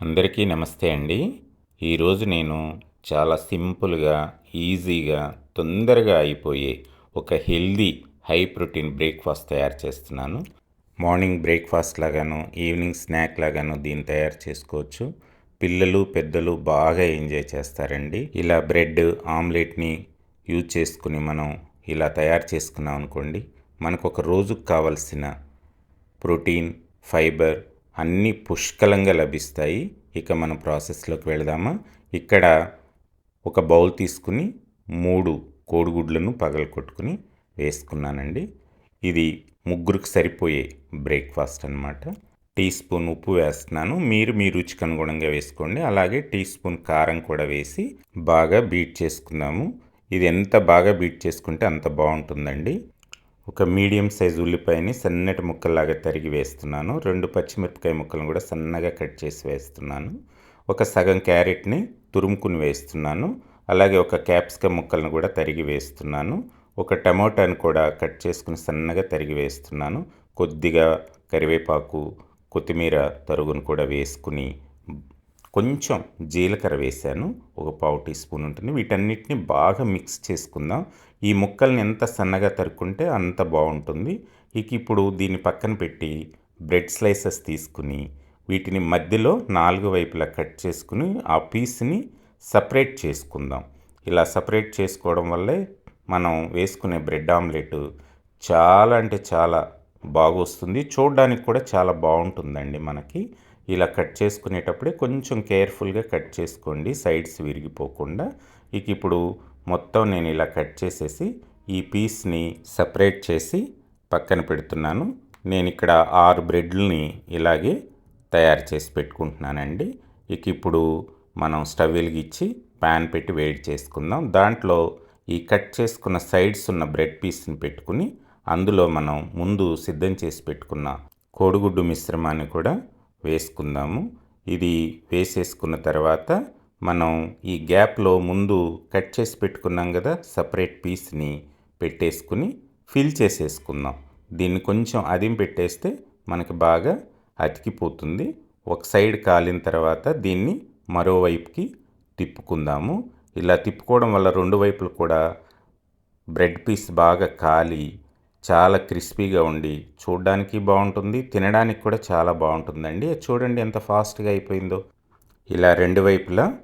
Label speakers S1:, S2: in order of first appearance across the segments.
S1: అందరికీ నమస్తే అండి. ఈరోజు నేను చాలా సింపుల్గా ఈజీగా తొందరగా అయిపోయే ఒక హెల్దీ హై ప్రోటీన్ బ్రేక్ఫాస్ట్ తయారు చేస్తున్నాను. మార్నింగ్ బ్రేక్ఫాస్ట్ లాగాను ఈవినింగ్ స్నాక్ లాగాను దీన్ని తయారు చేసుకోవచ్చు. పిల్లలు పెద్దలు బాగా ఎంజాయ్ చేస్తారండి. ఇలా బ్రెడ్ ఆమ్లెట్ని యూజ్ చేసుకుని మనం ఇలా తయారు చేసుకున్నాం అనుకోండి మనకు ఒక రోజుకు కావలసిన ప్రోటీన్ ఫైబర్ అన్నీ పుష్కలంగా లభిస్తాయి. ఇక మన ప్రాసెస్లోకి వెళదామా? ఇక్కడ ఒక బౌల్ తీసుకుని మూడు కోడిగుడ్లను పగలకొట్టుకుని వేసుకున్నానండి. ఇది ముగ్గురికి సరిపోయే బ్రేక్ఫాస్ట్ అనమాట టీ స్పూన్ ఉప్పు వేస్తున్నాను. మీరు మీ రుచికి అనుగుణంగా వేసుకోండి. అలాగే టీ స్పూన్ కారం కూడా వేసి బాగా బీట్ చేసుకుందాము. ఇది ఎంత బాగా బీట్ చేసుకుంటే అంత బాగుంటుందండి. ఒక మీడియం సైజు ఉల్లిపాయని సన్నటి ముక్కల్లాగా తరిగి వేస్తున్నాను. రెండు పచ్చిమిరపకాయ ముక్కలను కూడా సన్నగా కట్ చేసి వేస్తున్నాను. ఒక సగం క్యారెట్ని తురుముకుని వేస్తున్నాను. అలాగే ఒక క్యాప్సికమ్ ముక్కలను కూడా తరిగి వేస్తున్నాను. ఒక టమోటాను కూడా కట్ చేసుకుని సన్నగా తరిగి వేస్తున్నాను. కొద్దిగా కరివేపాకు కొత్తిమీర తరుగును కూడా వేసుకుని కొంచెం జీలకర్ర వేశాను ఒక పావు టీ స్పూన్ ఉంటుంది. వీటన్నిటిని బాగా మిక్స్ చేసుకుందాం. ఈ ముక్కల్ని ఎంత సన్నగా తరుక్కుంటే అంత బాగుంటుంది. ఇక ఇప్పుడు దీన్ని పక్కన పెట్టి బ్రెడ్ స్లైసెస్ తీసుకుని వీటిని మధ్యలో నాలుగు వైపులా కట్ చేసుకుని ఆ పీస్ని సపరేట్ చేసుకుందాం. ఇలా సపరేట్ చేసుకోవడం వల్లే మనం వేసుకునే బ్రెడ్ ఆమ్లెట్ చాలా అంటే చాలా బాగా వస్తుంది చూడడానికి కూడా చాలా బాగుంటుందండి మనకి. ఇలా కట్ చేసుకునేటప్పుడే కొంచెం కేర్ఫుల్గా కట్ చేసుకోండి సైడ్స్ విరిగిపోకుండా. ఇక ఇప్పుడు మొత్తం నేను ఇలా కట్ చేసేసి ఈ పీస్ని సపరేట్ చేసి పక్కన పెడుతున్నాను. నేను ఇక్కడ ఆరు బ్రెడ్లని ఇలాగే తయారు చేసి పెట్టుకుంటున్నానండి. ఇక ఇప్పుడు మనం స్టవ్ వెలిగించి ప్యాన్ పెట్టి వేడి చేసుకుందాం. దాంట్లో ఈ కట్ చేసుకున్న సైడ్స్ ఉన్న బ్రెడ్ పీస్ని పెట్టుకుని అందులో మనం ముందు సిద్ధం చేసి పెట్టుకున్న కోడిగుడ్డు మిశ్రమాన్ని కూడా వేసుకుందాము. ఇది వేసేసుకున్న తర్వాత మనం ఈ గ్యాప్లో ముందు కట్ చేసి పెట్టుకున్నాం కదా సపరేట్ పీస్ని పెట్టేసుకుని ఫిల్ చేసేసుకుందాం. దీన్ని కొంచెం అదిం పెట్టేస్తే మనకి బాగా అతికిపోతుంది. ఒక సైడ్ కాలిన తర్వాత దీన్ని మరోవైపుకి తిప్పుకుందాము. ఇలా తిప్పుకోవడం వల్ల రెండు వైపులు కూడా బ్రెడ్ పీస్ బాగా కాలి చాలా క్రిస్పీగా ఉండి చూడడానికి బాగుంటుంది తినడానికి కూడా చాలా బాగుంటుందండి. చూడండి ఎంత ఫాస్ట్గా అయిపోయిందో. ఇలా రెండు వైపులా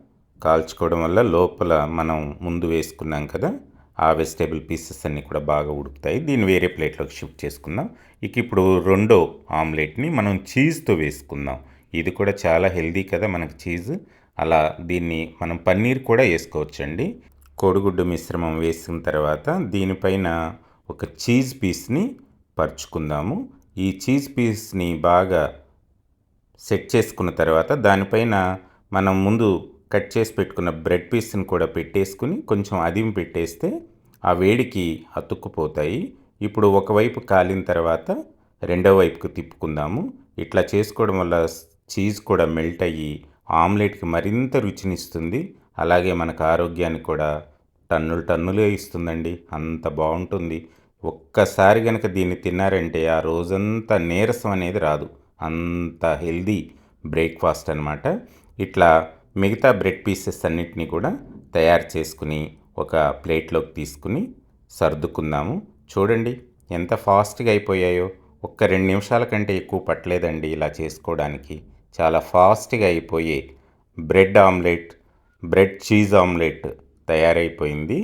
S1: కాల్చుకోవడం వల్ల లోపల మనం ముందు వేసుకున్నాం కదా ఆ వెజిటేబుల్ పీసెస్ అన్నీ కూడా బాగా ఉడుకుతాయి. దీన్ని వేరే ప్లేట్లోకి షిఫ్ట్ చేసుకుందాం. ఇక ఇప్పుడు రెండో ఆమ్లెట్ని మనం చీజ్తో వేసుకుందాం. ఇది కూడా చాలా హెల్దీ కదా మనకు చీజ్. అలా దీన్ని మనం పన్నీర్ కూడా వేసుకోవచ్చండి. కోడిగుడ్డు మిశ్రమం వేసిన తర్వాత దీనిపైన ఒక చీజ్ పీస్ని పరుచుకుందాము. ఈ చీజ్ పీస్ని బాగా సెట్ చేసుకున్న తర్వాత దానిపైన మనం ముందు కట్ చేసి పెట్టుకున్న బ్రెడ్ పీస్ని కూడా పెట్టేసుకుని కొంచెం అదిం పెట్టేస్తే ఆ వేడికి అతుక్కుపోతాయి. ఇప్పుడు ఒకవైపు కాలిన తర్వాత రెండో వైపుకు తిప్పుకుందాము. ఇట్లా చేసుకోవడం వల్ల చీజ్ కూడా మెల్ట్ అయ్యి ఆమ్లెట్కి మరింత రుచినిస్తుంది. అలాగే మనకు ఆరోగ్యాన్ని కూడా టన్నులు టన్నులే ఇస్తుందండి. అంత బాగుంటుంది. ఒక్కసారి కనుక దీన్ని తిన్నారంటే ఆ రోజంతా నీరసం అనేది రాదు. అంత హెల్దీ బ్రేక్ఫాస్ట్ అనమాట ఇట్లా మిగతా బ్రెడ్ పీసెస్ అన్నిటినీ కూడా తయారు చేసుకుని ఒక ప్లేట్లోకి తీసుకుని సర్దుకుందాము. చూడండి ఎంత ఫాస్ట్గా అయిపోయాయో. ఒక్క రెండు నిమిషాల కంటే ఎక్కువ పట్టలేదండి ఇలా చేసుకోవడానికి. చాలా ఫాస్ట్గా అయిపోయే bread omelette bread cheese omelette తయారైపోయింది.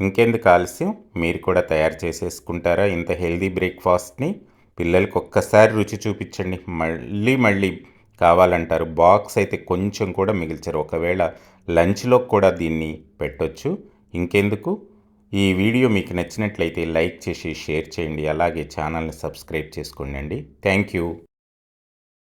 S1: ఇంకెందుకు ఆలస్యం? మీరు కూడా తయారు చేసేసుకుంటారా ఇంత హెల్దీ బ్రేక్ఫాస్ట్ని? పిల్లలకి ఒక్కసారి రుచి చూపించండి. మళ్ళీ మళ్ళీ కావాలంటారు. బాక్స్ అయితే కొంచెం కూడా మిగిల్చారు. ఒకవేళ లంచ్లో కూడా దీన్ని పెట్టొచ్చు. ఇంకెందుకు? ఈ వీడియో మీకు నచ్చినట్లయితే లైక్ చేసి షేర్ చేయండి. అలాగే ఛానల్ని సబ్స్క్రైబ్ చేసుకోండి థ్యాంక్ యూ.